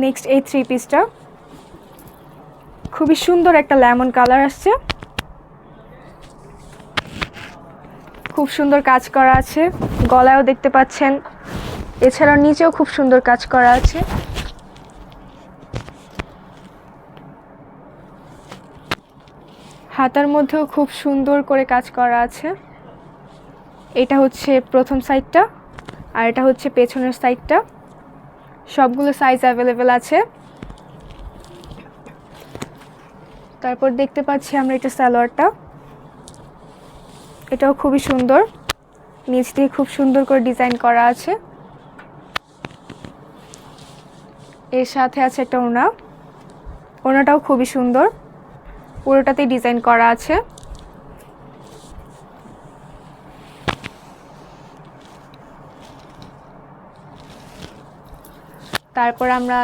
Next এই three পিসটা খুবই সুন্দর একটা লেমন কালার আসছে। খুব সুন্দর কাজ করা আছে। গলায়ও দেখতে পাচ্ছেন। এছাড়াও নিচেও খুব সুন্দর কাজ করা আছে। হাতার মধ্যেও খুব সুন্দর করে কাজ করা আছে। এটা হচ্ছে প্রথম সাইডটা আর এটা হচ্ছে পেছনের সাইডটা সবগুলো সাইজ অ্যাভেলেবেল আছে। তারপর দেখতে পাচ্ছি আমরা এটা সালোয়ারটা। এটাও খুবই সুন্দর। নিচ দিয়ে খুব সুন্দর করে ডিজাইন করা আছে। এর সাথে আছে একটা ওনা ওনাটাও খুবই সুন্দর। পুরোটাতেই ডিজাইন করা আছে। তারপর আমরা